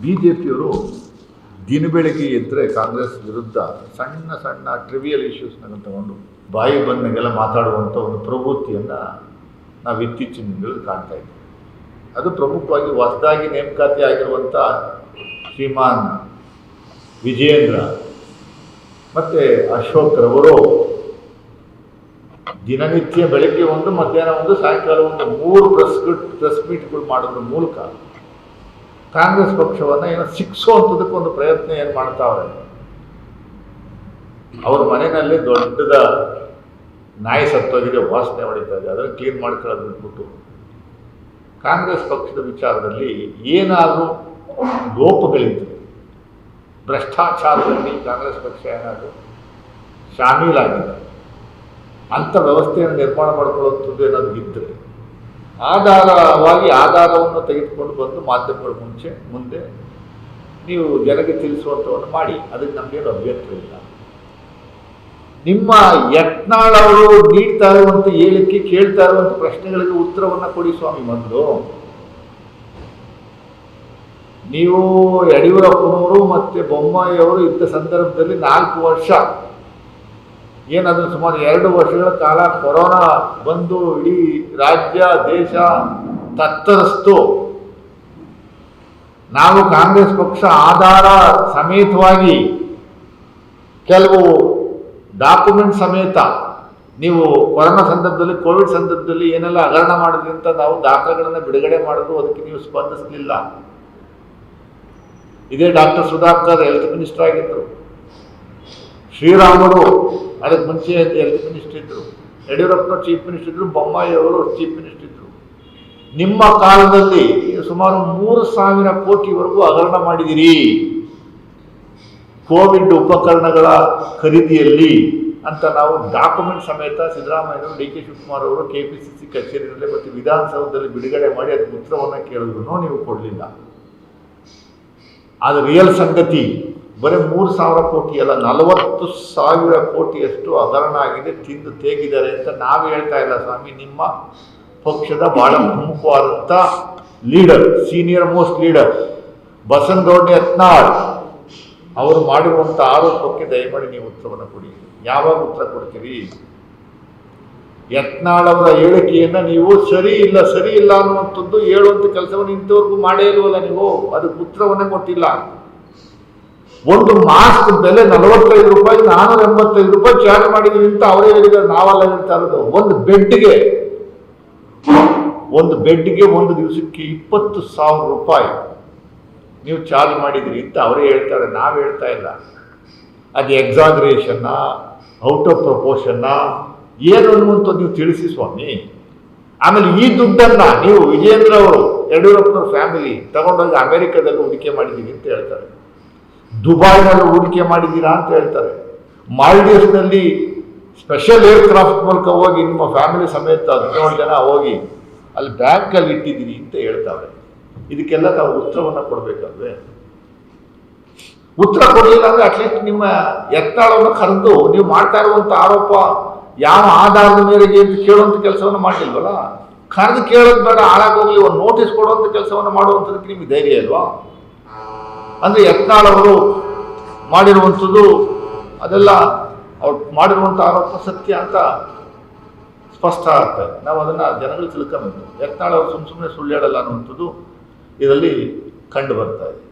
B J ಪಿಯವರು ದಿನ ಬೆಳಗ್ಗೆ ಎದ್ದರೆ ಕಾಂಗ್ರೆಸ್ ವಿರುದ್ಧ ಸಣ್ಣ ಸಣ್ಣ ಟ್ರಿವಿಯಲ್ ಇಶ್ಯೂಸ್ನಾಗ ತಗೊಂಡು ಬಾಯಿ ಬಂದಾಗೆಲ್ಲ ಮಾತಾಡುವಂಥ ಒಂದು ಪ್ರವೃತ್ತಿಯನ್ನು ನಾವು ಇತ್ತೀಚಿನ ದಿನಗಳಲ್ಲಿ ಕಾಣ್ತಾ ಇದ್ದೀವಿ ಅದು ಪ್ರಮುಖವಾಗಿ ಹೊಸದಾಗಿ ನೇಮಕಾತಿ ಆಗಿರುವಂಥ ಶ್ರೀಮಾನ್ ವಿಜಯೇಂದ್ರ ಮತ್ತು ಅಶೋಕ್ ರವರು ದಿನನಿತ್ಯ ಬೆಳಗ್ಗೆ ಒಂದು, ಮಧ್ಯಾಹ್ನ ಒಂದು, ಸಾಯಂಕಾಲ ಒಂದು ಮೂರು ಪ್ರೆಸ್ ಪ್ರೆಸ್ ಮೀಟ್ಗಳು ಮಾಡೋದ್ರ ಮೂಲಕ ಕಾಂಗ್ರೆಸ್ ಪಕ್ಷವನ್ನು ಏನೋ ಸಿಕ್ಸೋವಂಥದಕ್ಕೆ ಒಂದು ಪ್ರಯತ್ನ ಏನು ಮಾಡ್ತಾವ್ರೆ? ಅವ್ರ ಮನೆಯಲ್ಲಿ ದೊಡ್ಡದ ನಾಯಿ ಸತ್ತೋಗಿದೆ, ವಾಸನೆ ಹೊಡಿತಾ ಇದೆ. ಅದನ್ನು ಕ್ಲೀನ್ ಮಾಡ್ಕೊಳ್ಳೋದು ಬಿಟ್ಬಿಟ್ಟು. ಕಾಂಗ್ರೆಸ್ ಪಕ್ಷದ ವಿಚಾರದಲ್ಲಿ ಏನಾದರೂ ಲೋಪಗಳಿದ್ದರೆ ಭ್ರಷ್ಟಾಚಾರದಲ್ಲಿ ಕಾಂಗ್ರೆಸ್ ಪಕ್ಷ ಏನಾದರೂ ಶಾಮೀಲಾಗಿದೆ ಅಂಥ ವ್ಯವಸ್ಥೆಯನ್ನು ನಿರ್ಮಾಣ ಮಾಡ್ಕೊಳ್ಳುವಂಥದ್ದು ಏನಾದರೂ ಇದ್ದರೆ ಆಧಾರವಾಗಿ ಆಧಾರವನ್ನು ತೆಗೆದುಕೊಂಡು ಬಂದು ಮಾಧ್ಯಮಗಳ ಮುಂಚೆ, ಮುಂದೆ ನೀವು ಜನಕ್ಕೆ ತಿಳಿಸುವಂಥವನ್ನು ಮಾಡಿ. ಅದಕ್ಕೆ ನಮಗೇನು ಅಭ್ಯಂತರ ಇಲ್ಲ. ನಿಮ್ಮ ಯತ್ನಾಳ್ ಅವರು ನೀಡ್ತಾ ಇರುವಂಥ ಹೇಳಿಕೆ, ಕೇಳ್ತಾ ಇರುವಂಥ ಪ್ರಶ್ನೆಗಳಿಗೆ ಉತ್ತರವನ್ನು ಕೊಡಿ ಸ್ವಾಮಿ ಮೊದಲು. ನೀವು ಯಡಿಯೂರಪ್ಪನವರು ಮತ್ತು ಬೊಮ್ಮಾಯಿಯವರು ಇದ್ದ ಸಂದರ್ಭದಲ್ಲಿ ನಾಲ್ಕು ವರ್ಷ ಏನದು ಸುಮಾರು ಎರಡು ವರ್ಷಗಳ ಕಾಲ ಕೊರೋನಾ ಬಂದು ಇಡೀ ರಾಜ್ಯ, ದೇಶ ತತ್ತರಿಸ್ತು. ನಾವು ಕಾಂಗ್ರೆಸ್ ಪಕ್ಷ ಆಧಾರ ಸಮೇತವಾಗಿ ಕೆಲವು ಡಾಕ್ಯುಮೆಂಟ್ ಸಮೇತ ನೀವು ಕೊರೋನಾ ಸಂದರ್ಭದಲ್ಲಿ, ಕೋವಿಡ್ ಸಂದರ್ಭದಲ್ಲಿ ಏನೆಲ್ಲ ಹಗರಣ ಮಾಡಿದ್ರಿ ಅಂತ ನಾವು ದಾಖಲೆಗಳನ್ನು ಬಿಡುಗಡೆ ಮಾಡಿದ್ರು, ಅದಕ್ಕೆ ನೀವು ಸ್ಪಂದಿಸಲಿಲ್ಲ. ಇದೇ ಡಾಕ್ಟರ್ ಸುಧಾಕರ್ ಹೆಲ್ತ್ ಮಿನಿಸ್ಟರ್ ಆಗಿದ್ದರು ಅದಕ್ಕೆ ಮುಂಚೆ ಹೆಲ್ತ್ ಮಿನಿಸ್ಟರ್ ಇದ್ದರು ಯಡಿಯೂರಪ್ಪನ ಚೀಫ್ ಮಿನಿಸ್ಟರ್ ಇದ್ದರು ಬೊಮ್ಮಾಯಿ ಅವರು ಚೀಫ್ ಮಿನಿಸ್ಟರ್ ಇದ್ದರು ನಿಮ್ಮ ಕಾಲದಲ್ಲಿ ಸುಮಾರು ಮೂರು ಸಾವಿರ ಕೋಟಿವರೆಗೂ ಹಗರಣ ಮಾಡಿದಿರಿ. ಕೋವಿಡ್ ಉಪಕರಣಗಳ ಖರೀದಿಯಲ್ಲಿ ಅಂತ ನಾವು ಡಾಕ್ಯುಮೆಂಟ್ ಸಮೇತ ಸಿದ್ದರಾಮಯ್ಯವರು ಡಿ ಕೆ ಶಿವಕುಮಾರ್ ಅವರು ಕೆ ಪಿ ಸಿ ಸಿ ಕಚೇರಿಯಲ್ಲಿ ಮತ್ತು ವಿಧಾನಸೌಧದಲ್ಲಿ ಬಿಡುಗಡೆ ಮಾಡಿ ಅದಕ್ಕೆ ಉತ್ತರವನ್ನು ಕೇಳಿದ್ರು. ನೀವು ಕೊಡಲಿಲ್ಲ. ಅದು ರಿಯಲ್ ಸಂಗತಿ. ಬರೀ ಮೂರು ಸಾವಿರ ಕೋಟಿ ಅಲ್ಲ, ನಲವತ್ತು ಸಾವಿರ ಕೋಟಿಯಷ್ಟು ಹಗರಣ ಆಗಿದೆ, ತಿಂದು ತೇಗಿದ್ದಾರೆ ಅಂತ ನಾವು ಹೇಳ್ತಾ ಇಲ್ಲ ಸ್ವಾಮಿ. ನಿಮ್ಮ ಪಕ್ಷದ ಬಹಳ ಪ್ರಮುಖವಾದಂಥ leader senior most leader Basanagouda Yatnal, ಅವರು ಮಾಡಿರುವಂಥ ಆರೋಪಕ್ಕೆ ದಯಮಾಡಿ ನೀವು ಉತ್ತರವನ್ನು ಕೊಡಿ. ಯಾವಾಗ ಉತ್ತರ ಕೊಡ್ತೀರಿ? ಯತ್ನಾಳ್ ಅವರ ಹೇಳಿಕೆಯನ್ನು ನೀವು ಸರಿ ಇಲ್ಲ ಸರಿ ಇಲ್ಲ ಅನ್ನುವಂಥದ್ದು ಹೇಳುವಂಥ ಕೆಲಸವನ್ನು ಇಂಥವ್ರಿಗೂ ಮಾಡೇ ಇಲ್ವಲ್ಲ ನೀವು? ಅದಕ್ಕೆ ಉತ್ತರವನ್ನೇ ಕೊಟ್ಟಿಲ್ಲ. ಒಂದು ಮಾಸ್ಕ್ ಬೆಲೆ ನಲವತ್ತೈದು ರೂಪಾಯಿ ನಾನ್ನೂರ ಎಂಬತ್ತೈದು ರೂಪಾಯಿ ಚಾರ್ಜ್ ಮಾಡಿದೀವಿ ಅಂತ ಅವರೇ ಹೇಳಿದ್ದಾರೆ. ನಾವೆಲ್ಲ ಹೇಳ್ತಾ ಇರೋದು. ಒಂದು ಬೆಡ್ಗೆ ಒಂದು ಬೆಡ್ಗೆ ಒಂದು ದಿವಸಕ್ಕೆ ಇಪ್ಪತ್ತು ಸಾವಿರ ರೂಪಾಯಿ ನೀವು ಚಾರ್ಜ್ ಮಾಡಿದ್ರಿ ಅಂತ ಅವರೇ ಹೇಳ್ತಾರೆ. ನಾವು ಹೇಳ್ತಾ ಇಲ್ಲ. ಅದು ಎಕ್ಸಾಗ್ರೇಷನ್ನ ಔಟ್ ಆಫ್ ಪ್ರಪೋರ್ಷನ್ನ ಏನು ಅನ್ನುವಂಥದ್ದು ನೀವು ತಿಳಿಸಿ ಸ್ವಾಮಿ. ಆಮೇಲೆ ಈ ದುಡ್ಡನ್ನ ನೀವು ವಿಜೇಂದ್ರ ಅವರು ಯಡಿಯೂರಪ್ಪನವ್ರ ಫ್ಯಾಮಿಲಿ ತಗೊಂಡೋಗಿ ಅಮೆರಿಕದಲ್ಲಿ ಹೂಡಿಕೆ ಮಾಡಿದ್ದೀವಿ ಅಂತ ಹೇಳ್ತಾರೆ. ದುಬೈನಲ್ಲಿ ಹೂಡಿಕೆ ಮಾಡಿದ್ದೀರಾ ಅಂತ ಹೇಳ್ತಾರೆ. ಮಾಲ್ಡೀವ್ಸ್ನಲ್ಲಿ ಸ್ಪೆಷಲ್ ಏರ್ಕ್ರಾಫ್ಟ್ ಮೂಲಕ ಹೋಗಿ ನಿಮ್ಮ ಫ್ಯಾಮಿಲಿ ಸಮೇತ ಹದಿನೇಳು ಜನ ಹೋಗಿ ಅಲ್ಲಿ ಬ್ಯಾಂಕಲ್ಲಿ ಇಟ್ಟಿದ್ದೀರಿ ಅಂತ ಹೇಳ್ತಾರೆ. ಇದಕ್ಕೆಲ್ಲ ತಾವು ಉತ್ತರವನ್ನು ಕೊಡಬೇಕಲ್ವೇ? ಉತ್ತರ ಕೊಡಲಿಲ್ಲ ಅಂದ್ರೆ ಅಟ್ಲೀಸ್ಟ್ ನಿಮ್ಮ ಎತ್ತಾಳವನ್ನು ಕರೆದು ನೀವು ಮಾಡ್ತಾ ಇರುವಂಥ ಆರೋಪ ಯಾವ ಆಧಾರದ ಮೇರೆಗೆ ಅಂತ ಕೇಳುವಂಥ ಕೆಲಸವನ್ನು ಮಾಡಲಿಲ್ವಲ್ಲ? ಕರೆದು ಕೇಳೋದು ಬೇಡ ಹಾಳಾಗೋಗ್ಲಿ ಒಂದು ನೋಟಿಸ್ ಕೊಡುವಂಥ ಕೆಲಸವನ್ನು ಮಾಡುವಂಥದಕ್ಕೆ ನಿಮಗೆ ಧೈರ್ಯ ಅಲ್ವಾ ಅಂದರೆ ಯತ್ನಾಳವರು ಮಾಡಿರುವಂಥದ್ದು ಅದೆಲ್ಲ ಅವ್ರು ಮಾಡಿರುವಂಥ ಆರೋಪ ಸತ್ಯ ಅಂತ ಸ್ಪಷ್ಟ ಆಗ್ತದೆ ನಾವು ಅದನ್ನು ಜನಗಳು ತಿಳ್ಕೊಬೇಕು ಯತ್ನಾಳ್ ಅವರು ಸುಮ್ಮ ಸುಮ್ಮನೆ ಸುಳ್ಳು ಹೇಳಲ್ಲ ಅನ್ನುವಂಥದ್ದು ಇದರಲ್ಲಿ ಕಂಡು ಬರ್ತಾ ಇದೆ.